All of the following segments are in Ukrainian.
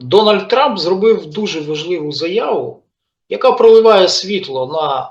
Дональд Трамп зробив дуже важливу заяву, яка проливає світло на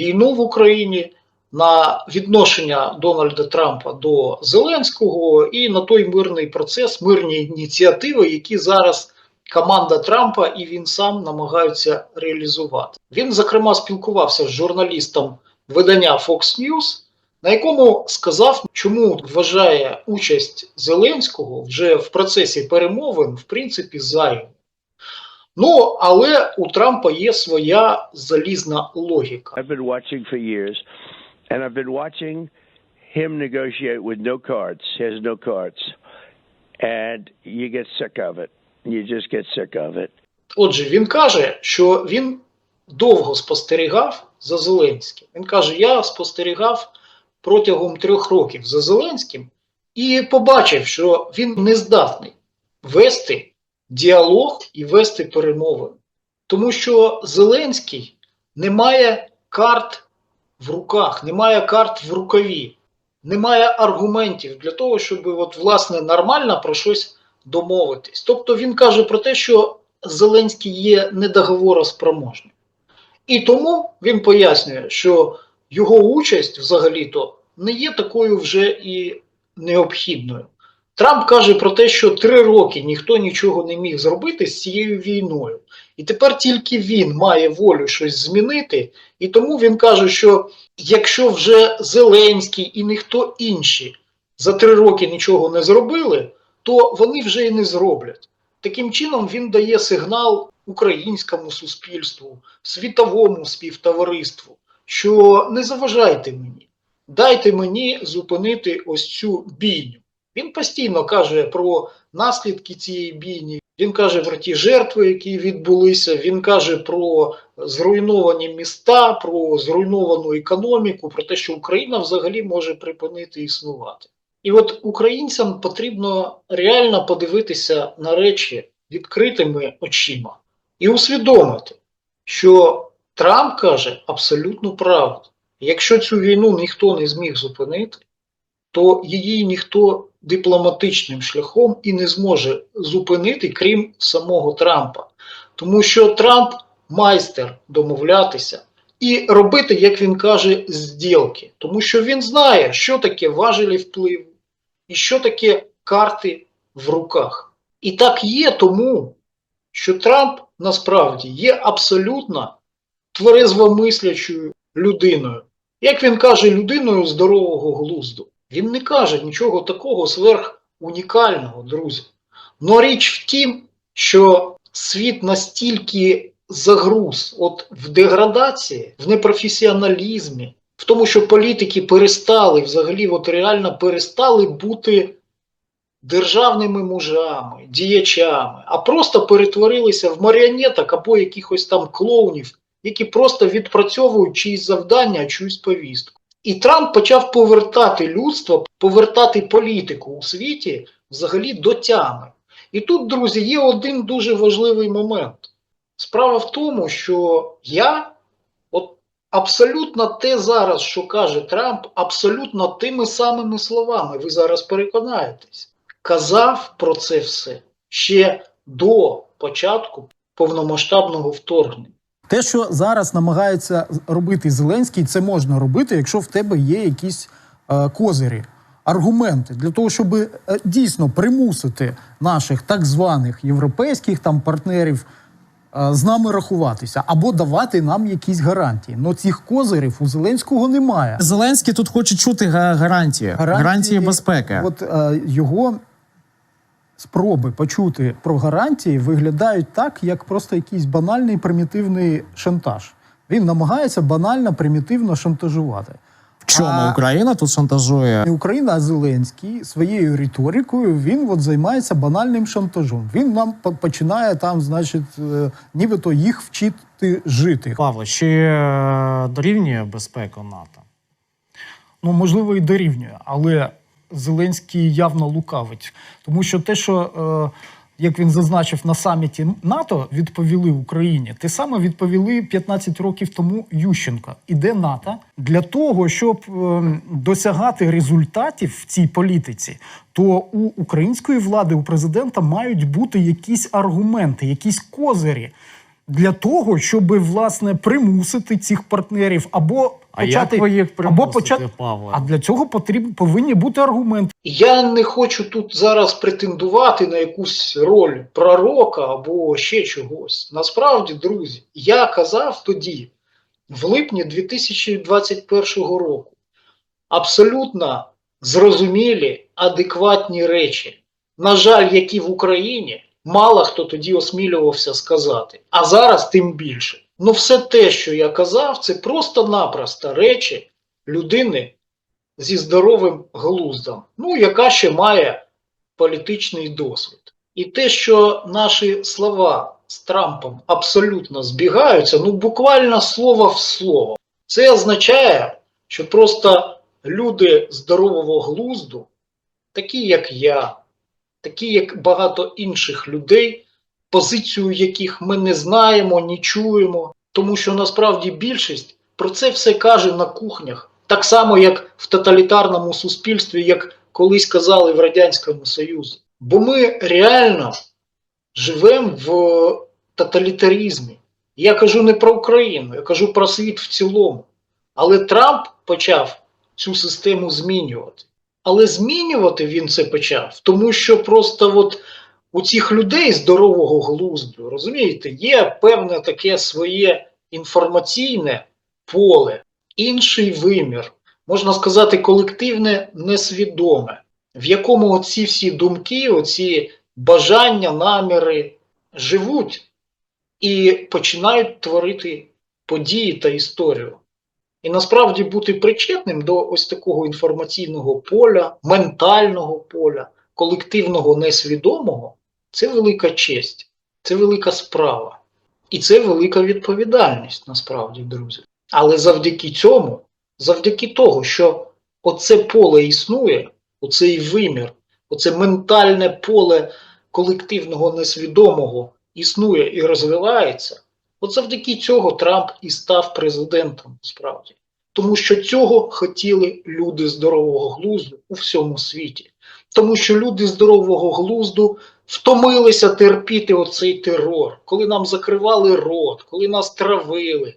війну в Україні, на відношення Дональда Трампа до Зеленського і на той мирний процес, мирні ініціативи, які зараз команда Трампа і він сам намагаються реалізувати. Він, зокрема, спілкувався з журналістом видання Fox News, на якому сказав, чому вважає участь Зеленського вже в процесі перемовин, в принципі, зайвим. Ну, але у Трампа є своя залізна логіка. I've been watching for years, and I've been watching him negotiate with no cards. He has no cards. And you get sick of it. You just get sick of it. Отже, він каже, що він довго спостерігав за Зеленським. Він каже: Я спостерігав протягом трьох років за Зеленським і побачив, що він не здатний вести діалог і вести перемовини. Тому що Зеленський не має карт в руках, не має карт в рукаві, немає аргументів для того, щоб от, власне нормально про щось домовитись. Тобто він каже про те, що Зеленський є недоговороспроможним. І тому він пояснює, що його участь взагалі-то не є такою вже і необхідною. Трамп каже про те, що три роки ніхто нічого не міг зробити з цією війною. І тепер тільки він має волю щось змінити. І тому він каже, що якщо вже Зеленський і ніхто інший за три роки нічого не зробили, то вони вже і не зроблять. Таким чином він дає сигнал українському суспільству, світовому співтовариству, що не заважайте мені, дайте мені зупинити ось цю бійню. Він постійно каже про наслідки цієї бійні. Він каже про ті жертви, які відбулися. Він каже про зруйновані міста, про зруйновану економіку, про те, що Україна взагалі може припинити існувати. І от українцям потрібно реально подивитися на речі відкритими очима і усвідомити, що Трамп каже абсолютну правду. Якщо цю війну ніхто не зміг зупинити, то її ніхто дипломатичним шляхом і не зможе зупинити, крім самого Трампа. Тому що Трамп майстер домовлятися і робити, як він каже, зділки. Тому що він знає, що таке важелі впливу і що таке карти в руках. І так є тому, що Трамп насправді є абсолютно тверезвомислячою людиною. Як він каже, людиною здорового глузду. Він не каже нічого такого сверх унікального, друзі. Но річ в тім, що світ настільки загруз от в деградації, в непрофесіоналізмі, в тому, що політики перестали взагалі, от реально перестали бути державними мужами, діячами, а просто перетворилися в маріонеток або якихось там клоунів, які просто відпрацьовують чиїсь завдання, чиюсь повістку. І Трамп почав повертати людство, повертати політику у світі взагалі до тями. І тут, друзі, є один дуже важливий момент. Справа в тому, що я от абсолютно те зараз, що каже Трамп, абсолютно тими самими словами, ви зараз переконаєтесь, казав про це все ще до початку повномасштабного вторгнення. Те, що зараз намагається робити Зеленський, це можна робити, якщо в тебе є якісь е, козирі, аргументи для того, щоб е, дійсно примусити наших так званих європейських там партнерів е, з нами рахуватися або давати нам якісь гарантії. Но цих козирів у Зеленського немає. Зеленський тут хоче чути га- гарантії, гарантії, безпеки. От е, його спроби почути про гарантії виглядають так, як просто якийсь банальний примітивний шантаж. Він намагається банально примітивно шантажувати. в чому а- Україна тут шантажує? Не Україна, а Зеленський своєю риторикою він от займається банальним шантажом. Він нам починає там, значить, е, нібито їх вчити жити. Павло, чи е, дорівнює безпека НАТО? Ну, можливо, і дорівнює, але Зеленський явно лукавить. Тому що те, що як він зазначив на саміті НАТО, відповіли Україні, те саме відповіли 15 років тому Ющенка. Іде НАТО для того, щоб ем, досягати результатів в цій політиці, то у української влади, у президента мають бути якісь аргументи, якісь козирі для того, щоб власне примусити цих партнерів або почати їх або почати. Павле? А для цього потрібні повинні бути аргументи. Я не хочу тут зараз претендувати на якусь роль пророка або ще чогось. Насправді, друзі, я казав тоді, в липні 2021 року, абсолютно зрозумілі, адекватні речі, на жаль, які в Україні мало хто тоді осмілювався сказати. А зараз тим більше. Ну, все те, що я казав, це просто-напросто речі людини зі здоровим глуздом, ну, яка ще має політичний досвід. І те, що наші слова з Трампом абсолютно збігаються, ну буквально слово в слово, це означає, що просто люди здорового глузду, такі як я, такі як багато інших людей, позицію яких ми не знаємо, не чуємо, тому що насправді більшість про це все каже на кухнях, так само, як в тоталітарному суспільстві, як колись казали в Радянському Союзі. Бо ми реально живемо в тоталітарізмі. Я кажу не про Україну, я кажу про світ в цілому. Але Трамп почав цю систему змінювати. Але змінювати він це почав, тому що просто от у цих людей здорового глузду, розумієте, є певне таке своє інформаційне поле, інший вимір, можна сказати, колективне несвідоме, в якому оці всі думки, оці бажання, наміри живуть і починають творити події та історію. І насправді бути причетним до ось такого інформаційного поля, ментального поля, колективного несвідомого це велика честь, це велика справа. І це велика відповідальність, насправді, друзі. Але завдяки цьому, завдяки того, що оце поле існує, оцей вимір, оце ментальне поле колективного несвідомого існує і розвивається, от завдяки цього Трамп і став президентом справді. Тому що цього хотіли люди здорового глузду у всьому світі. Тому що люди здорового глузду втомилися терпіти оцей терор, коли нам закривали рот, коли нас травили,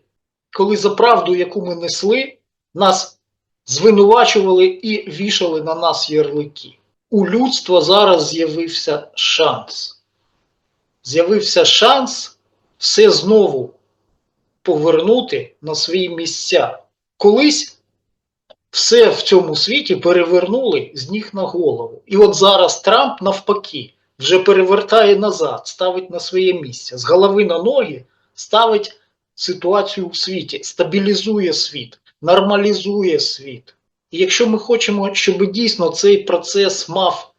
коли за правду, яку ми несли, нас звинувачували і вішали на нас ярлики. У людства зараз з'явився шанс. З'явився шанс все знову повернути на свої місця. Колись все в цьому світі перевернули з ніг на голову. І от зараз Трамп навпаки вже перевертає назад, ставить на своє місце, з голови на ноги ставить ситуацію у світі, стабілізує світ, нормалізує світ. І якщо ми хочемо, щоб дійсно цей процес мав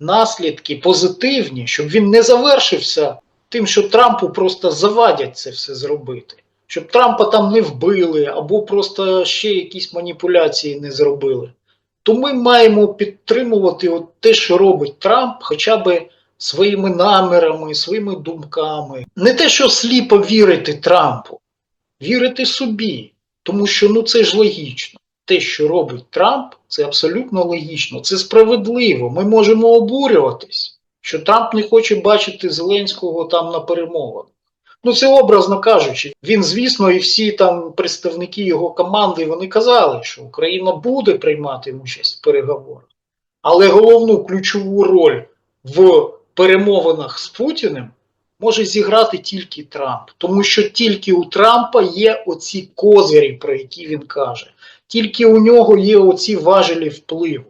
наслідки позитивні, щоб він не завершився тим, що Трампу просто завадять це все зробити, щоб Трампа там не вбили або просто ще якісь маніпуляції не зробили, то ми маємо підтримувати от те, що робить Трамп, хоча б своїми намірами, своїми думками. Не те, що сліпо вірити Трампу, вірити собі, тому що ну це ж логічно. Те, що робить Трамп, це абсолютно логічно, це справедливо. Ми можемо обурюватись, що Трамп не хоче бачити Зеленського там на перемовинах. Ну, це образно кажучи. Він, звісно, і всі там представники його команди вони казали, що Україна буде приймати участь в переговорах. Але головну ключову роль в перемовинах з Путіним може зіграти тільки Трамп, тому що тільки у Трампа є оці козирі, про які він каже. Тільки у нього є оці важелі впливу.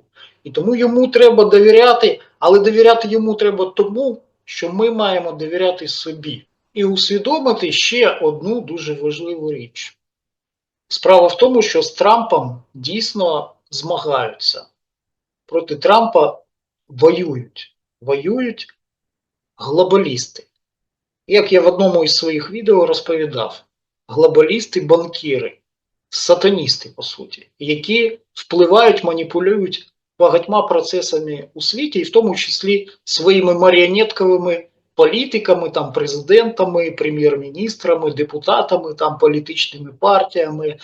І тому йому треба довіряти, але довіряти йому треба тому, що ми маємо довіряти собі. І усвідомити ще одну дуже важливу річ. Справа в тому, що з Трампом дійсно змагаються. Проти Трампа воюють. Воюють глобалісти. Як я в одному із своїх відео розповідав, глобалісти-банкіри, сатаністи, по суті, які впливають, маніпулюють багатьма процесами у світі, і в тому числі своїми маріонетковими політиками, там, президентами, прем'єр-міністрами, депутатами, там, політичними партіями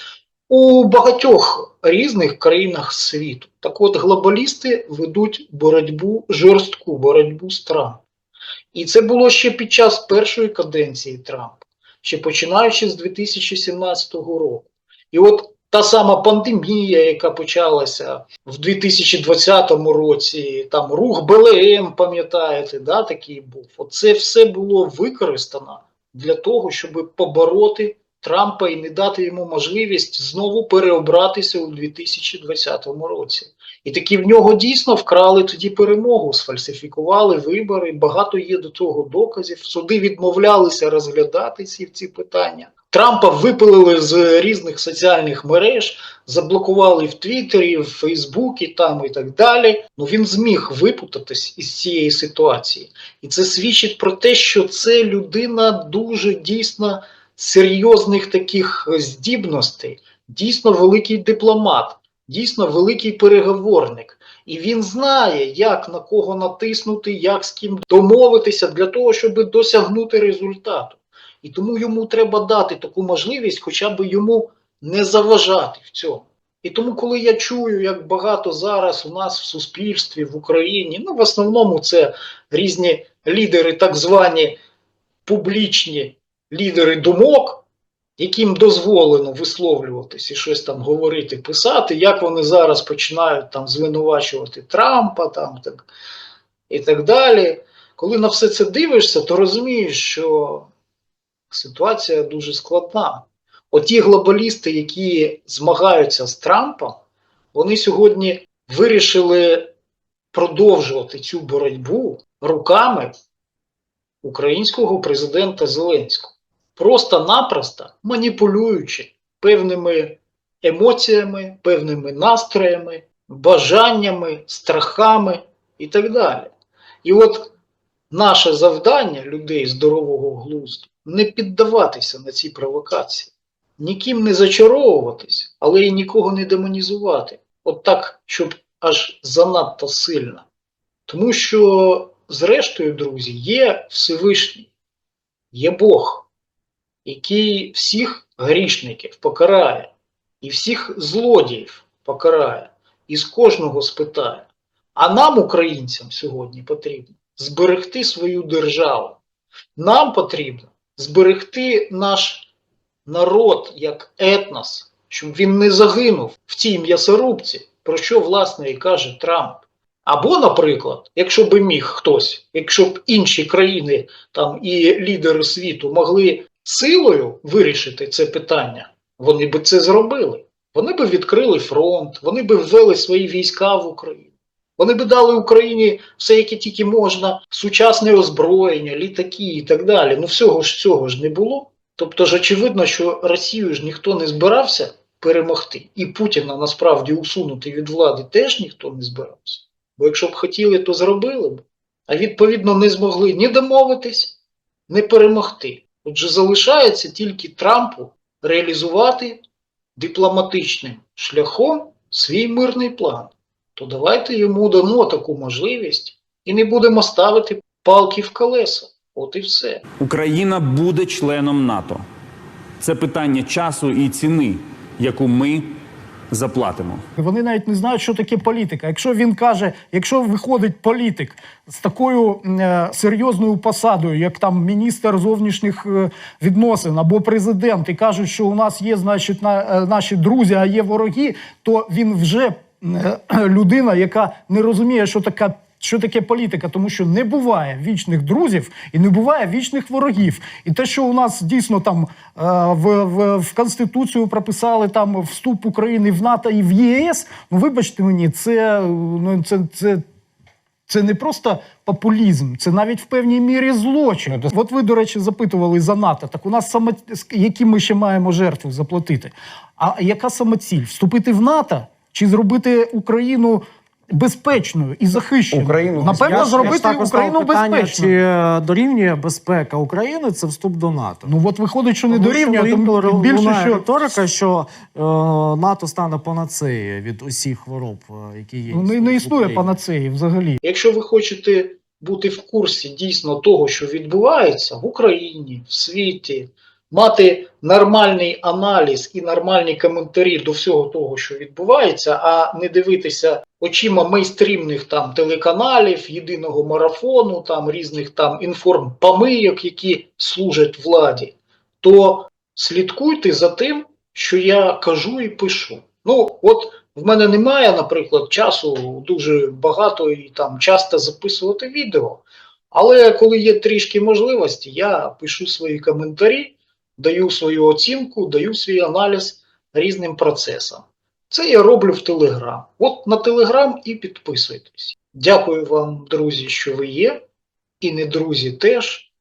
у багатьох різних країнах світу. Так от глобалісти ведуть боротьбу, жорстку боротьбу з Трампом. І це було ще під час першої каденції Трампа, ще починаючи з 2017 року. І от та сама пандемія, яка почалася в 2020 році, там рух БЛМ, пам'ятаєте, да, такий був. Оце все було використано для того, щоб побороти Трампа і не дати йому можливість знову переобратися у 2020 році. І таки в нього дійсно вкрали тоді перемогу, сфальсифікували вибори. Багато є до цього доказів. Суди відмовлялися розглядати ці, ці питання. Трампа випилили з різних соціальних мереж, заблокували в Твіттері, в Фейсбуці там і так далі. Ну він зміг випутатись із цієї ситуації. І це свідчить про те, що це людина дуже дійсно серйозних таких здібностей, дійсно великий дипломат, дійсно великий переговорник. І він знає, як на кого натиснути, як з ким домовитися для того, щоб досягнути результату. І тому йому треба дати таку можливість, хоча б йому не заважати в цьому. І тому, коли я чую, як багато зараз у нас в суспільстві, в Україні, ну в основному це різні лідери, так звані публічні лідери думок, яким дозволено висловлюватись і щось там говорити, писати, як вони зараз починають там звинувачувати Трампа там, так, і так далі. Коли на все це дивишся, то розумієш, що ситуація дуже складна. Оті глобалісти, які змагаються з Трампом, вони сьогодні вирішили продовжувати цю боротьбу руками українського президента Зеленського, просто-напросто маніпулюючи певними емоціями, певними настроями, бажаннями, страхами і так далі. І от наше завдання людей здорового глузду не піддаватися на ці провокації, ніким не зачаровуватись, але і нікого не демонізувати. От так, щоб аж занадто сильно. Тому що, зрештою, друзі, є Всевишній, є Бог, який всіх грішників покарає, і всіх злодіїв покарає, і з кожного спитає. А нам, українцям, сьогодні потрібно зберегти свою державу. Нам потрібно зберегти наш народ як етнос, щоб він не загинув в цій м'ясорубці, про що, власне, і каже Трамп. Або, наприклад, якщо би міг хтось, якщо б інші країни там і лідери світу могли силою вирішити це питання, вони би це зробили. Вони би відкрили фронт, вони би ввели свої війська в Україну. Вони би дали Україні все, яке тільки можна, сучасне озброєння, літаки і так далі. Ну всього ж цього ж не було. Тобто ж очевидно, що Росію ж ніхто не збирався перемогти, і Путіна насправді усунути від влади теж ніхто не збирався. Бо якщо б хотіли, то зробили б. А відповідно не змогли ні домовитись, ні перемогти. Отже, залишається тільки Трампу реалізувати дипломатичним шляхом свій мирний план. То давайте йому дамо таку можливість і не будемо ставити палки в колеса. От і все. Україна буде членом НАТО. Це питання часу і ціни, яку ми заплатимо. Вони навіть не знають, що таке політика. Якщо він каже, якщо виходить політик з такою е, серйозною посадою, як там міністр зовнішніх е, відносин або президент, і кажуть, що у нас є, значить, на, е, наші друзі, а є вороги, то він вже е, людина, яка не розуміє, що така. Що таке політика? Тому що не буває вічних друзів і не буває вічних ворогів. І те, що у нас дійсно там е, в, в, в Конституцію прописали там вступ України в НАТО і в ЄС, ну вибачте мені, це, ну, це, це, це не просто популізм, це навіть в певній мірі злочин. От ви, до речі, запитували за НАТО. Так у нас саме які ми ще маємо жертви заплатити? А яка саме ціль? Вступити в НАТО чи зробити Україну безпечною і захищеною? Україну Напевно, Я ж- я зробити Україну питання, безпечною. Чи е, дорівнює безпека України це вступ до НАТО? Ну от виходить, що не Тому що дорівнює, інколи тому більше що риторика, що е, НАТО стане панацеєю від усіх хвороб, е, які є. ну, не, не існує панацеї взагалі. Якщо ви хочете бути в курсі дійсно того, що відбувається в Україні, в світі, мати нормальний аналіз і нормальні коментарі до всього того, що відбувається, а не дивитися очима мейстрімних там телеканалів, єдиного марафону, там різних там інформпамийок, які служать владі, то слідкуйте за тим, що я кажу і пишу. Ну, от в мене немає, наприклад, часу дуже багато і там часто записувати відео. Але коли є трішки можливості, я пишу свої коментарі, даю свою оцінку, даю свій аналіз різним процесам. Це я роблю в Телеграм. От на Телеграм і підписуйтесь. Дякую вам, друзі, що ви є, і не друзі теж.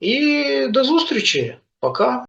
І до зустрічі. Пока.